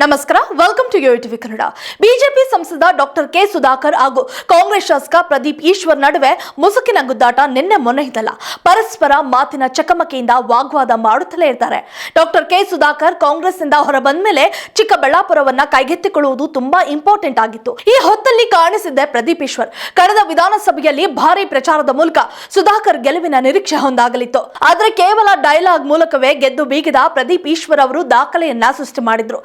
ನಮಸ್ಕಾರ welcome to yo TV Kannada BJP ಸಂಸದ doctor K Sudhakar ಹಾಗೂ ಕಾಂಗ್ರೆಸ್ ಶಾಸಕ ಪ್ರದೀಪ್ ಈಶ್ವರ್ ನಡುವೆ ಮುಸುಕಿನ ಗುದ್ದಾಟ ನಿನ್ನೆ ಮೊನ್ನೆ ಇದಲ್ಲ ಪರಸ್ಪರ ಮಾತಿನ ಚಕಮಕಿಯಿಂದ ವಾಗ್ವಾದ ಮಾಡುತ್ತಲೇ ಇರ್ತಾರೆ. ಡಾಕ್ಟರ್ ಕೆ ಸುಧಾಕರ್ ಹೊರ ಬಂದ ಮೇಲೆ ಚಿಕ್ಕಬಳ್ಳಾಪುರವನ್ನ ಕೈಗೆತ್ತಿಕೊಳ್ಳುವುದು ತುಂಬಾ ಇಂಪಾರ್ಟೆಂಟ್ ಆಗಿತ್ತು. ಈ ಹೊತ್ತಲ್ಲಿ ಕಾಣಿಸಿದ್ದೆ ಪ್ರದೀಪ್ ಈಶ್ವರ್. ಕಳೆದ ವಿಧಾನಸಭೆಯಲ್ಲಿ ಭಾರಿ ಪ್ರಚಾರದ ಮೂಲಕ ಸುಧಾಕರ್ ಗೆಲುವಿನ ನಿರೀಕ್ಷೆ ಹೊಂದಾಗಲಿತ್ತು. ಆದ್ರೆ ಕೇವಲ ಡೈಲಾಗ್ ಮೂಲಕವೇ ಗೆದ್ದು ಬೀಗಿದ ಪ್ರದೀಪ್ ಈಶ್ವರ್ ಅವರು ದಾಖಲೆಯನ್ನ ಸೃಷ್ಟಿ ಮಾಡಿದ್ರು.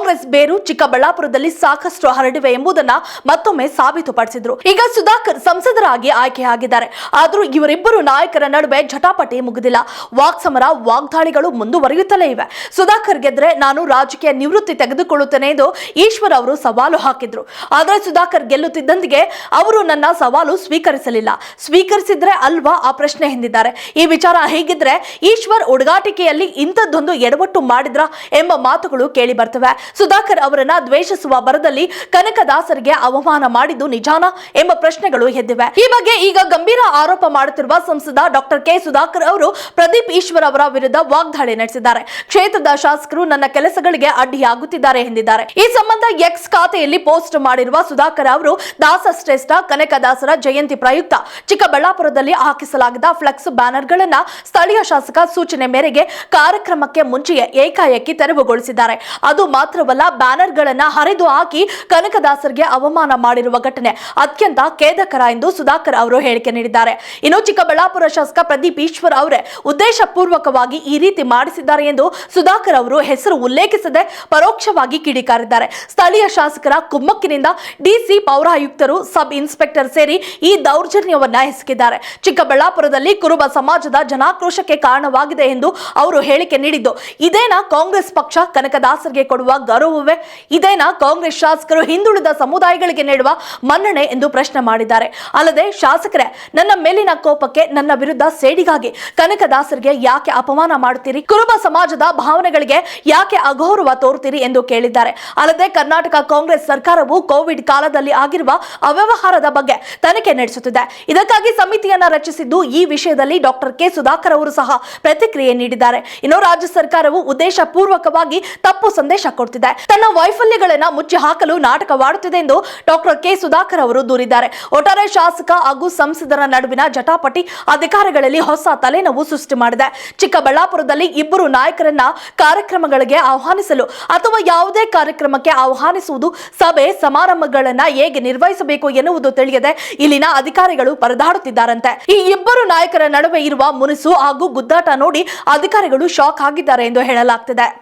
ಕಾಂಗ್ರೆಸ್ ಬೇರು ಚಿಕ್ಕಬಳ್ಳಾಪುರದಲ್ಲಿ ಸಾಕಷ್ಟು ಹರಡಿವೆ ಎಂಬುದನ್ನ ಮತ್ತೊಮ್ಮೆ ಸಾಬೀತುಪಡಿಸಿದ್ರು. ಈಗ ಸುಧಾಕರ್ ಸಂಸದರಾಗಿ ಆಯ್ಕೆಯಾಗಿದ್ದಾರೆ ಆದರೂ ಇವರಿಬ್ಬರು ನಾಯಕರ ನಡುವೆ ಜಟಾಪಟಿ ಮುಗಿದಿಲ್ಲ. ವಾಕ್ಸಮರ ವಾಗ್ದಾಳಿಗಳು ಮುಂದುವರಿಯುತ್ತಲೇ ಇವೆ. ಸುಧಾಕರ್ ಗೆದ್ರೆ ನಾನು ರಾಜಕೀಯ ನಿವೃತ್ತಿ ತೆಗೆದುಕೊಳ್ಳುತ್ತೇನೆ ಎಂದು ಈಶ್ವರ್ ಅವರು ಸವಾಲು ಹಾಕಿದ್ರು. ಆದರೆ ಸುಧಾಕರ್ ಗೆಲ್ಲುತ್ತಿದ್ದಂತೆಯೇ ಅವರು ನನ್ನ ಸವಾಲು ಸ್ವೀಕರಿಸಲಿಲ್ಲ. ಸ್ವೀಕರಿಸಿದ್ರೆ ಅಲ್ವಾ ಆ ಪ್ರಶ್ನೆ ಹಿಂದಿದ್ದಾರೆ ಈ ವಿಚಾರ ಹೇಗಿದ್ರೆ ಈಶ್ವರ್ ಉಡುಗಾಟಿಕೆಯಲ್ಲಿ ಇಂಥದ್ದೊಂದು ಎಡವಟ್ಟು ಮಾಡಿದ್ರ ಎಂಬ ಮಾತುಗಳು ಕೇಳಿ ಬರ್ತವೆ. ಸುಧಾಕರ್ ಅವರನ್ನ ದ್ವೇಷಿಸುವ ಬರದಲ್ಲಿ ಕನಕದಾಸರಿಗೆ ಅವಮಾನ ಮಾಡಿದ್ದು ನಿಜಾನ ಎಂಬ ಪ್ರಶ್ನೆಗಳು ಎದ್ದಿವೆ. ಈ ಬಗ್ಗೆ ಈಗ ಗಂಭೀರ ಆರೋಪ ಮಾಡುತ್ತಿರುವ ಸಂಸದ ಡಾಕ್ಟರ್ ಕೆ. ಸುಧಾಕರ್ ಅವರು ಪ್ರದೀಪ್ ಈಶ್ವರ್ ಅವರ ವಿರುದ್ಧ ವಾಗ್ದಾಳಿ ನಡೆಸಿದ್ದಾರೆ. ಕ್ಷೇತ್ರದ ಶಾಸಕರು ನನ್ನ ಕೆಲಸಗಳಿಗೆ ಅಡ್ಡಿಯಾಗುತ್ತಿದ್ದಾರೆ ಎಂದಿದ್ದಾರೆ. ಈ ಸಂಬಂಧ ಎಕ್ಸ್ ಖಾತೆಯಲ್ಲಿ ಪೋಸ್ಟ್ ಮಾಡಿರುವ ಸುಧಾಕರ್ ಅವರು ದಾಸ ಶ್ರೇಷ್ಠ ಕನಕದಾಸರ ಜಯಂತಿ ಪ್ರಯುಕ್ತ ಚಿಕ್ಕಬಳ್ಳಾಪುರದಲ್ಲಿ ಹಾಕಿಸಲಾಗಿದ್ದ ಫ್ಲೆಕ್ಸ್ ಬ್ಯಾನರ್ಗಳನ್ನ ಸ್ಥಳೀಯ ಶಾಸಕ ಸೂಚನೆ ಮೇರೆಗೆ ಕಾರ್ಯಕ್ರಮಕ್ಕೆ ಮುಂಚೆಯೇ ಏಕಾಏಕಿ ತೆರವುಗೊಳಿಸಿದ್ದಾರೆ. ಅದು ಮಾತ್ರವಲ್ಲ ಬ್ಯಾನರ್ಗಳನ್ನ ಹರಿದು ಹಾಕಿ ಕನಕದಾಸರಿಗೆ ಅವಮಾನ ಮಾಡಿರುವ ಘಟನೆ ಅತ್ಯಂತ ಖೇದಕರ ಎಂದು ಸುಧಾಕರ್ ಅವರು ಹೇಳಿಕೆ ನೀಡಿದ್ದಾರೆ. ಇನ್ನು ಚಿಕ್ಕಬಳ್ಳಾಪುರ ಶಾಸಕ ಪ್ರದೀಪ್ ಈಶ್ವರ್ ಅವರೇ ಉದ್ದೇಶ ಪೂರ್ವಕವಾಗಿ ಈ ರೀತಿ ಮಾಡಿಸಿದ್ದಾರೆ ಎಂದು ಸುಧಾಕರ್ ಅವರು ಹೆಸರು ಉಲ್ಲೇಖಿಸದೆ ಪರೋಕ್ಷವಾಗಿ ಕಿಡಿಕಾರಿದ್ದಾರೆ. ಸ್ಥಳೀಯ ಶಾಸಕರ ಕುಮ್ಮಕ್ಕಿನಿಂದ ಡಿಸಿ ಪೌರಾಯುಕ್ತರು ಸಬ್ ಇನ್ಸ್ಪೆಕ್ಟರ್ ಸೇರಿ ಈ ದೌರ್ಜನ್ಯವನ್ನ ಹೆಸಕಿದ್ದಾರೆ ಚಿಕ್ಕಬಳ್ಳಾಪುರದಲ್ಲಿ ಕುರುಬ ಸಮಾಜದ ಜನಾಕ್ರೋಶಕ್ಕೆ ಕಾರಣವಾಗಿದೆ ಎಂದು ಅವರು ಹೇಳಿಕೆ ನೀಡಿದ್ದು. ಇದೇನಾ ಕಾಂಗ್ರೆಸ್ ಪಕ್ಷ ಕನಕದಾಸರಿಗೆ ಕೊಡುವ ಗೌರವವೇ? ಇದೇನಾ ಕಾಂಗ್ರೆಸ್ ಶಾಸಕರು ಹಿಂದುಳಿದ ಸಮುದಾಯಗಳಿಗೆ ನೀಡುವ ಮನ್ನಣೆ ಎಂದು ಪ್ರಶ್ನೆ ಮಾಡಿದ್ದಾರೆ. ಅಲ್ಲದೆ ಶಾಸಕರೇ, ನನ್ನ ಮೇಲಿನ ಕೋಪಕ್ಕೆ ನನ್ನ ವಿರುದ್ಧ ಸೇಡಿಗಾಗಿ ಕನಕದಾಸರಿಗೆ ಯಾಕೆ ಅಪಮಾನ ಮಾಡುತ್ತೀರಿ? ಕುರುಬ ಸಮಾಜದ ಭಾವನೆಗಳಿಗೆ ಯಾಕೆ ಅಗೌರವ ತೋರುತ್ತೀರಿ ಎಂದು ಕೇಳಿದ್ದಾರೆ. ಅಲ್ಲದೆ ಕರ್ನಾಟಕ ಕಾಂಗ್ರೆಸ್ ಸರ್ಕಾರವು ಕೋವಿಡ್ ಕಾಲದಲ್ಲಿ ಆಗಿರುವ ಅವ್ಯವಹಾರದ ಬಗ್ಗೆ ತನಿಖೆ ನಡೆಸುತ್ತಿದೆ. ಇದಕ್ಕಾಗಿ ಸಮಿತಿಯನ್ನ ರಚಿಸಿದ್ದು ಈ ವಿಷಯದಲ್ಲಿ ಡಾಕ್ಟರ್ ಕೆ. ಸುಧಾಕರ್ ಅವರು ಸಹ ಪ್ರತಿಕ್ರಿಯೆ ನೀಡಿದ್ದಾರೆ. ಇನ್ನು ರಾಜ್ಯ ಸರ್ಕಾರವು ಉದ್ದೇಶ ಪೂರ್ವಕವಾಗಿ ತಪ್ಪು ಸಂದೇಶ ಕೊಡ್ತಿದೆ. ತನ್ನ ವೈಫಲ್ಯಗಳನ್ನ ಮುಚ್ಚಿ ಹಾಕಲು ನಾಟಕವಾಡುತ್ತಿದೆ ಎಂದು ಡಾಕ್ಟರ್ ಕೆ ಸುಧಾಕರ್ ಅವರು ದೂರಿದ್ದಾರೆ. ಒಟ್ಟಾರೆ ಶಾಸಕ ಹಾಗೂ ಸಂಸದರ ನಡುವಿನ ಜಟಾಪಟಿ ಅಧಿಕಾರಿಗಳಲ್ಲಿ ಹೊಸ ತಲೆನೋವು ಸೃಷ್ಟಿ ಮಾಡಿದೆ. ಚಿಕ್ಕಬಳ್ಳಾಪುರದಲ್ಲಿ ಇಬ್ಬರು ನಾಯಕರನ್ನ ಕಾರ್ಯಕ್ರಮಗಳಿಗೆ ಆಹ್ವಾನಿಸಲು ಅಥವಾ ಯಾವುದೇ ಕಾರ್ಯಕ್ರಮಕ್ಕೆ ಆಹ್ವಾನಿಸುವುದು ಸಭೆ ಸಮಾರಂಭಗಳನ್ನ ಹೇಗೆ ನಿರ್ವಹಿಸಬೇಕು ಎನ್ನುವುದು ತಿಳಿಯದೆ ಇಲ್ಲಿನ ಅಧಿಕಾರಿಗಳು ಪರದಾಡುತ್ತಿದ್ದಾರಂತೆ. ಈ ಇಬ್ಬರು ನಾಯಕರ ನಡುವೆ ಇರುವ ಮುನಿಸು ಹಾಗೂ ಗುದ್ದಾಟ ನೋಡಿ ಅಧಿಕಾರಿಗಳು ಶಾಕ್ ಆಗಿದ್ದಾರೆ ಎಂದು ಹೇಳಲಾಗ್ತಿದೆ.